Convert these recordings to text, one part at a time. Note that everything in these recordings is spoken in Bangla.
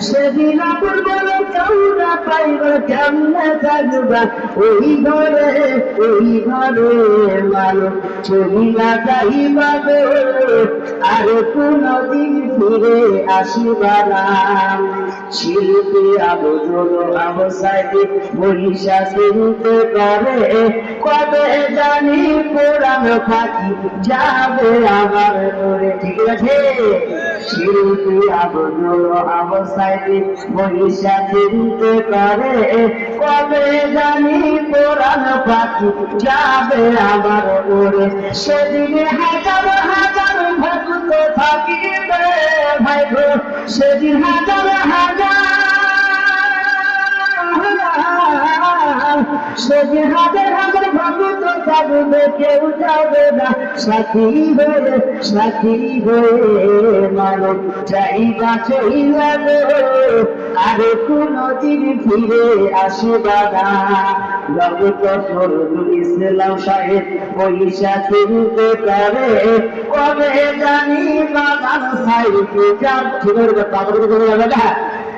সেদিন আপন বলে পাইবা কেমনে থাকবা? ওই ঘরে ওই ঘরে মানুষ চলিলা যাইবা গো। আর কোনদিন ফিরে আসিবা না। শিল্পী আবদুল আবসাইদি বরিশা চিনতে পারে। কবে জানি কোরআন ফাঁকি যাবে আমার করে ঠিক আছে? শিল্পী আবদুল আবসাইদি মহিষা চিনতে পারে। কবে জানি কোরআন পাখি যাবে আমার ওরে। সেদিনে হাজার হাজার হাজার হাজার ভক্ত থাকবে কেউ যাবে না। সাথী হয়ে সাথী হয়ে মানব চাইবা গো আরে কোনদিন ফিরে আসবা না। জগত সরদুল ইসলাম সাহেব পয়সা কিনতে পারে কবে জানি যাবে না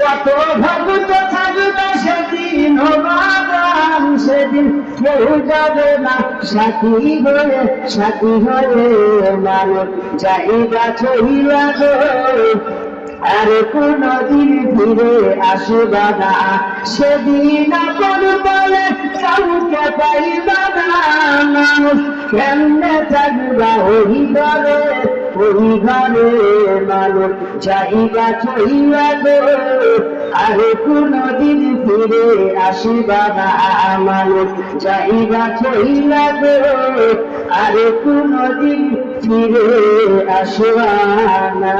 কত ভক্ত থাকবে সেদিন বাগান সেদিন কেউ যাবে না। সাথী হয়ে সাথী হয়ে যাইবা চইলা গো। আর কোনদিন ফিরে আসবা না। সেদিন আপন বলে কাউকে পাইবা না। কেমনে থাকবা ওই ঘরে ওই ঘরে চইয়া গো, আর কোনদিন ফিরে আসবা না মানুষ চাইবা চইয়া গো, আর কোনদিন ফিরে আসবা না।